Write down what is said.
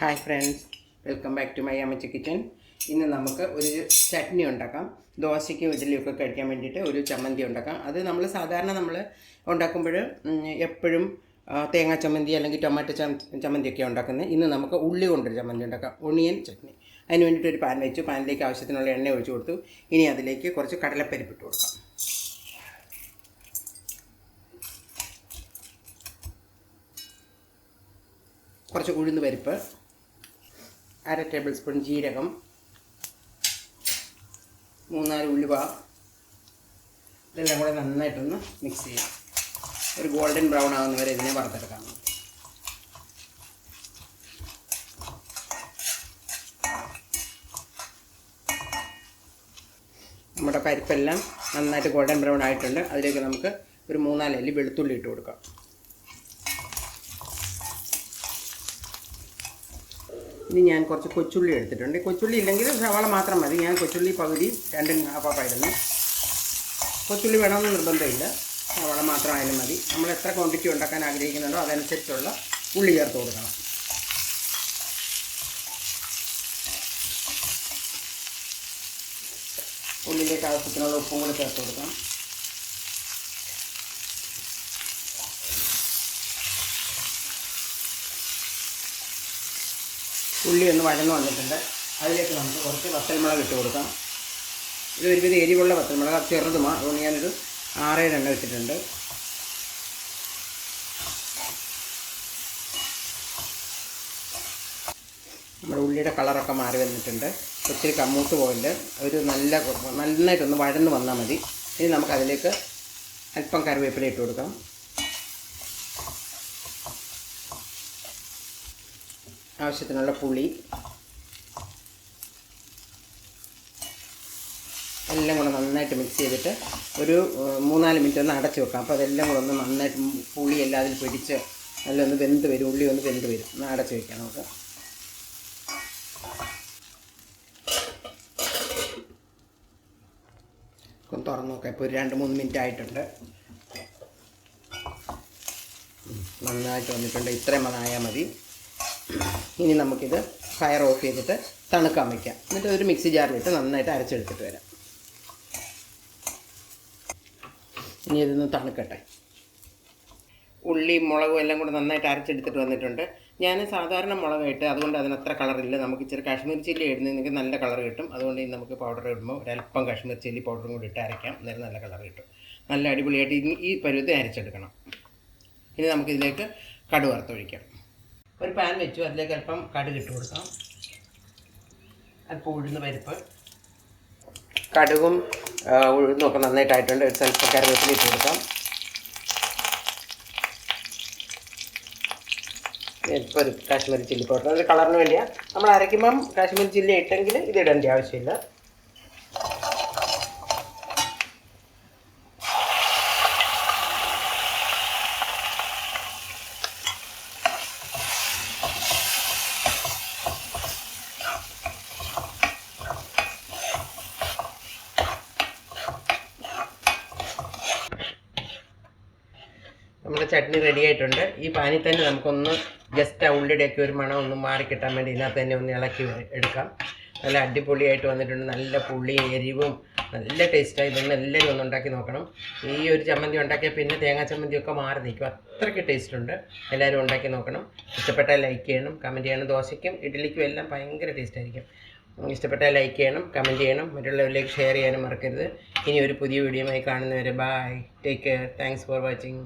Hi friends welcome back to my അമ്മച്ച kitchen ഇന്ന് നമുക്ക് ഒരു ചട്നി ഉണ്ടാക്കാം. ദോശയ്ക്കും ഇഡ്ഡലിയൊക്കെ കഴിക്കാൻ വേണ്ടിയിട്ട് ഒരു ചമ്മന്തി ഉണ്ടാക്കാം. അത് നമ്മൾ സാധാരണ നമ്മൾ ഉണ്ടാക്കുമ്പോൾ എപ്പോഴും തേങ്ങാ ചമ്മന്തി അല്ലെങ്കിൽ ടൊമാറ്റോ ചമ്മന്തിയൊക്കെ ഉണ്ടാക്കുന്നത് ഇന്ന് നമുക്ക് ഉള്ളി കൊണ്ടൊരു ചമ്മന്തി ഉണ്ടാക്കാം. ഒണിയൻ ചട്നി. അതിന് വേണ്ടിയിട്ട് ഒരു പാൻ വെച്ചു. പാനിലേക്ക് ആവശ്യത്തിനുള്ള എണ്ണ ഒഴിച്ചു കൊടുത്തു. ഇനി അതിലേക്ക് കുറച്ച് കടലപ്പരിപ്പ് ഇട്ട് കൊടുക്കാം. കുറച്ച് ഉഴുന്ന് പരിപ്പ് അര ടേബിൾ സ്പൂൺ ജീരകം മൂന്നാൽ ഉലുവ ഇതെല്ലാം കൂടെ നന്നായിട്ടൊന്ന് മിക്സ് ചെയ്യാം. ഒരു ഗോൾഡൻ ബ്രൗൺ ആകുന്ന വരെ ഇതിനെ വറുത്തെടുക്കാം. നമ്മുടെ പരിപ്പെല്ലാം നന്നായിട്ട് ഗോൾഡൻ ബ്രൗൺ ആയിട്ടുണ്ട്. അതിലേക്ക് നമുക്ക് ഒരു മൂന്നാൽ അല്ലി വെളുത്തുള്ളി ഇട്ട് കൊടുക്കാം. ഇനി ഞാൻ കുറച്ച് കൊച്ചുള്ളി എടുത്തിട്ടുണ്ട്. കൊച്ചുള്ളി ഇല്ലെങ്കിൽ സവാള മാത്രം മതി. ഞാൻ കൊച്ചുള്ളി പകുതി രണ്ടും ഹാഫായിരുന്നു കൊച്ചുള്ളി വേണമെന്ന് നിർബന്ധമില്ല. സവാള മാത്രമായാലും മതി. നമ്മൾ എത്ര ക്വാണ്ടിറ്റി ഉണ്ടാക്കാൻ ആഗ്രഹിക്കുന്നുണ്ടോ അതനുസരിച്ചുള്ള ഉള്ളി ചേർത്ത് കൊടുക്കണം. ഉള്ളിലേക്ക് ആവശ്യത്തിനുള്ള ഉപ്പും കൂടി ചേർത്ത് കൊടുക്കാം ഉള്ളി ഒന്ന് വഴന്നു വന്നിട്ടുണ്ട്. അതിലേക്ക് നമുക്ക് കുറച്ച് വത്തൽമുളക് ഇട്ട് കൊടുക്കാം. ഇത് ഒരുവിധം എരിവുള്ള വത്തൽമുളക് ചെറുതുമാണ്. അതുകൊണ്ട് ഞാനൊരു ആറേഴ് എണ്ണ വെച്ചിട്ടുണ്ട്. നമ്മുടെ ഉള്ളിയുടെ കളറൊക്കെ മാറി വന്നിട്ടുണ്ട്. ഒത്തിരി കമ്മൂട്ട് പോയില്ല. ഒരു നല്ല നന്നായിട്ടൊന്ന് വഴന്ന് വന്നാൽ മതി. ഇനി നമുക്കതിലേക്ക് അല്പം കറിവേപ്പില ഇട്ട് കൊടുക്കാം. ആവശ്യത്തിനുള്ള പുളി. എല്ലാം കൂടെ നന്നായിട്ട് മിക്സ് ചെയ്തിട്ട് ഒരു മൂന്നാൽ മിനിറ്റ് ഒന്ന് അടച്ചു വെക്കാം. അപ്പോൾ അതെല്ലാം കൂടെ ഒന്ന് നന്നായിട്ട് പുളി എല്ലാം അതിൽ പിടിച്ച് നല്ല ഒന്ന് വെന്ത് വരും ഉള്ളി ഒന്ന് വെന്ത് വരും. ഒന്ന് അടച്ചു വയ്ക്കാം നമുക്ക്. ഒന്ന് തുറന്ന് നോക്കാം. ഇപ്പോൾ ഒരു രണ്ട് മൂന്ന് മിനിറ്റ് ആയിട്ടുണ്ട്. നന്നായിട്ട് വന്നിട്ടുണ്ട്. ഇത്രയും ആയാൽ മതി. ഇനി നമുക്കിത് ഫയർ ഓഫ് ചെയ്തിട്ട് തണുക്കാൻ വയ്ക്കാം എന്നിട്ട് ഒരു മിക്സി ജാറിലിട്ട് നന്നായിട്ട് അരച്ചെടുത്തിട്ട് വരാം. ഇനി ഇതൊന്ന് തണുക്കട്ടെ. ഉള്ളി മുളകും എല്ലാം കൂടെ നന്നായിട്ട് അരച്ചെടുത്തിട്ട് വന്നിട്ടുണ്ട്. ഞാൻ സാധാരണ മുളകായിട്ട് അതുകൊണ്ട് അതിനത്ര കളറില്ല നമുക്ക് ഇച്ചിരി കാശ്മീർ ചില്ലി ഇടുന്നതിന് നല്ല കളർ കിട്ടും. അതുകൊണ്ട് ഇനി നമുക്ക് പൗഡർ ഇടുമ്പോൾ ഒരല്പം കാശ്മീർ ചില്ലി പൗഡറും കൂടി ഇട്ട് അരയ്ക്കാം. അന്നേരം നല്ല കളർ കിട്ടും. നല്ല അടിപൊളിയായിട്ട് ഇനി ഈ പരുവത്തെ അരച്ചെടുക്കണം. ഇനി നമുക്കിതിലേക്ക് കടുക് വറുത്തൊഴിക്കാം ഒരു പാൻ വെച്ചു അതിലേക്ക് അല്പം കടുക് ഇട്ട് കൊടുക്കാം. അല്പം ഉഴുന്ന് പരിപ്പ്. കടുകും ഉഴുന്നൊക്കെ നന്നായിട്ടായിട്ടുണ്ട്. ഒരു സ്വല്പം കറിവേപ്പില ഇട്ട് കൊടുക്കാം. ഇപ്പോൾ ഒരു കാശ്മീരി ചില്ലി പൗഡർ. അതിന്റെ കളറിന് വേണ്ടിയാണ് നമ്മൾ അരയ്ക്കുമ്പം കാശ്മീരി ചില്ലി ഇട്ടെങ്കിൽ ഇത് ഇടേണ്ട ആവശ്യമില്ല. നമ്മുടെ ചട്നി റെഡി ആയിട്ടുണ്ട്. ഈ പാനി തന്നെ നമുക്കൊന്ന് ജസ്റ്റ് ആ ഉള്ളിയുടെയൊക്കെ ഒരു മണം ഒന്ന് മാറിക്കിട്ടാൻ വേണ്ടി ഇതിനകത്ത് തന്നെ ഒന്ന് ഇളക്കി എടുക്കാം. നല്ല അടിപൊളിയായിട്ട് വന്നിട്ടുണ്ട്. നല്ല പുളിയും എരിവും നല്ല ടേസ്റ്റായി തന്നെ എല്ലാവരും ഒന്ന് ഉണ്ടാക്കി നോക്കണം. ഈ ഒരു ചമ്മന്തി ഉണ്ടാക്കിയാൽ പിന്നെ തേങ്ങാ ചമ്മന്തിയൊക്കെ മാറി നിൽക്കും. അത്രയ്ക്ക് ടേസ്റ്റ് ഉണ്ട്. എല്ലാവരും ഉണ്ടാക്കി നോക്കണം. ഇഷ്ടപ്പെട്ടാൽ ലൈക്ക് ചെയ്യണം കമന്റ് ചെയ്യണം. ദോശയ്ക്കും ഇഡ്ഡലിക്കും എല്ലാം ഭയങ്കര ടേസ്റ്റ് ആയിരിക്കും. ഇഷ്ടപ്പെട്ടാൽ ലൈക്ക് ചെയ്യണം കമന്റ് ചെയ്യണം. മറ്റുള്ളവരിലേക്ക് ഷെയർ ചെയ്യാനും മറക്കരുത്. ഇനി ഒരു പുതിയ വീഡിയോയുമായി കാണുന്നവരെ bye take care thanks for watching